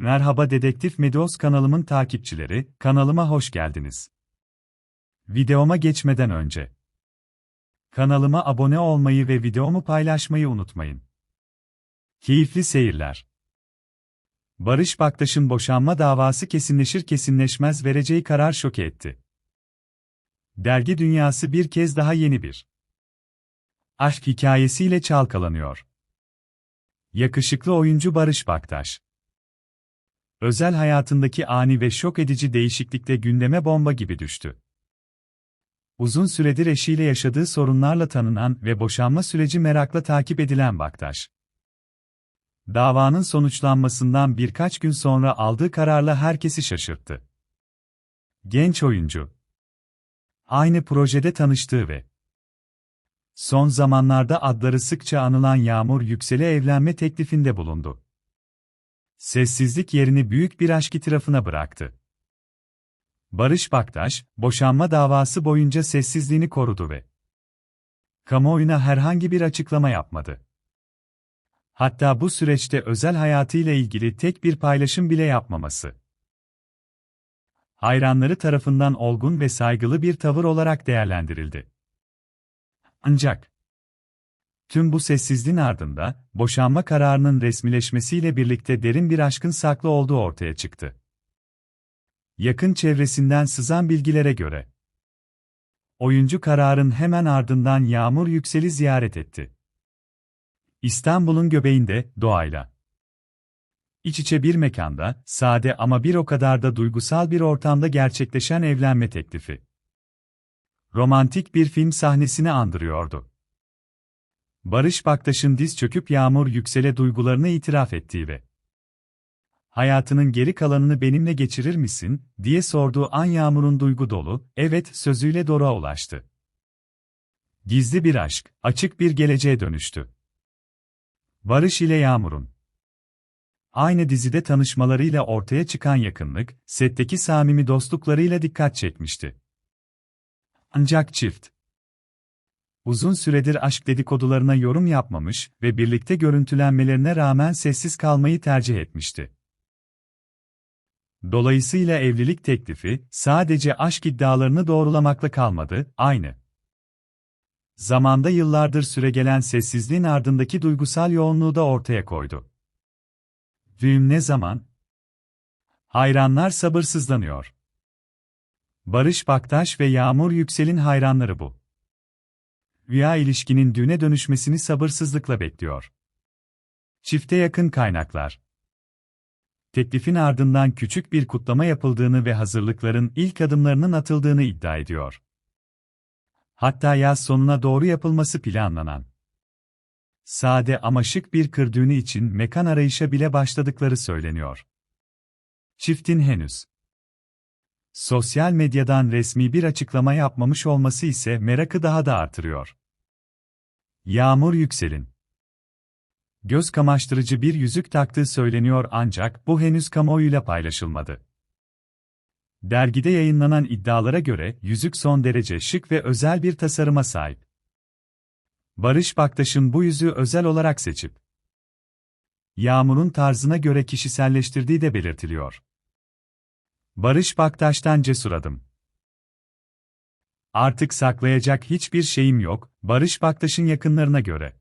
Merhaba Dedektif Medos kanalımın takipçileri, kanalıma hoş geldiniz. Videoma geçmeden önce kanalıma abone olmayı ve videomu paylaşmayı unutmayın. Keyifli seyirler. Barış Baktaş'ın boşanma davası kesinleşir kesinleşmez vereceği karar şoke etti. Dergi dünyası bir kez daha yeni bir aşk hikayesiyle çalkalanıyor. Yakışıklı oyuncu Barış Baktaş özel hayatındaki ani ve şok edici değişiklikle gündeme bomba gibi düştü. Uzun süredir eşiyle yaşadığı sorunlarla tanınan ve boşanma süreci merakla takip edilen Baktaş. Davanın sonuçlanmasından birkaç gün sonra aldığı kararla herkesi şaşırttı. Genç oyuncu. Aynı projede tanıştığı ve son zamanlarda adları sıkça anılan Yağmur Yüksel'e evlenme teklifinde bulundu. Sessizlik yerini büyük bir aşk itirafına bıraktı. Barış Baktaş, boşanma davası boyunca sessizliğini korudu ve kamuoyuna herhangi bir açıklama yapmadı. Hatta bu süreçte özel hayatıyla ilgili tek bir paylaşım bile yapmaması. Hayranları tarafından olgun ve saygılı bir tavır olarak değerlendirildi. Ancak Tüm bu sessizliğin ardında, boşanma kararının resmileşmesiyle birlikte derin bir aşkın saklı olduğu ortaya çıktı. Yakın çevresinden sızan bilgilere göre, oyuncu kararın hemen ardından Yağmur Yüksel'i ziyaret etti. İstanbul'un göbeğinde, doğayla. İç içe bir mekanda, sade ama bir o kadar da duygusal bir ortamda gerçekleşen evlenme teklifi. Romantik bir film sahnesini andırıyordu. Barış Baktaş'ın diz çöküp Yağmur Yüksel'e duygularını itiraf ettiği ve hayatının geri kalanını benimle geçirir misin, diye sorduğu an Yağmur'un duygu dolu, evet sözüyle Doruk'a ulaştı. Gizli bir aşk, açık bir geleceğe dönüştü. Barış ile Yağmur'un Aynı dizide tanışmalarıyla ortaya çıkan yakınlık, setteki samimi dostluklarıyla dikkat çekmişti. Ancak çift, uzun süredir aşk dedikodularına yorum yapmamış ve birlikte görüntülenmelerine rağmen sessiz kalmayı tercih etmişti. Dolayısıyla evlilik teklifi sadece aşk iddialarını doğrulamakla kalmadı, aynı. Zamanda yıllardır süregelen sessizliğin ardındaki duygusal yoğunluğu da ortaya koydu. Düğüm ne zaman? Hayranlar sabırsızlanıyor. Barış Baktaş ve Yağmur Yüksel'in hayranları bu rüya ilişkinin düğüne dönüşmesini sabırsızlıkla bekliyor. Çifte yakın kaynaklar. Teklifin ardından küçük bir kutlama yapıldığını ve hazırlıkların ilk adımlarının atıldığını iddia ediyor. Hatta yaz sonuna doğru yapılması planlanan. Sade ama şık bir kır düğünü için mekan arayışa bile başladıkları söyleniyor. Çiftin henüz sosyal medyadan resmi bir açıklama yapmamış olması ise merakı daha da artırıyor. Yağmur Yüksel'in göz kamaştırıcı bir yüzük taktığı söyleniyor ancak bu henüz kamuoyuyla paylaşılmadı. Dergide yayınlanan iddialara göre yüzük son derece şık ve özel bir tasarıma sahip. Barış Baktaş'ın bu yüzüğü özel olarak seçip Yağmur'un tarzına göre kişiselleştirdiği de belirtiliyor. Barış Baktaş'tan cesur adım. Artık saklayacak hiçbir şeyim yok, Barış Baktaş'ın yakınlarına göre.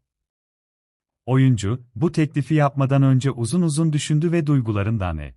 Oyuncu, bu teklifi yapmadan önce uzun uzun düşündü ve duygularından ne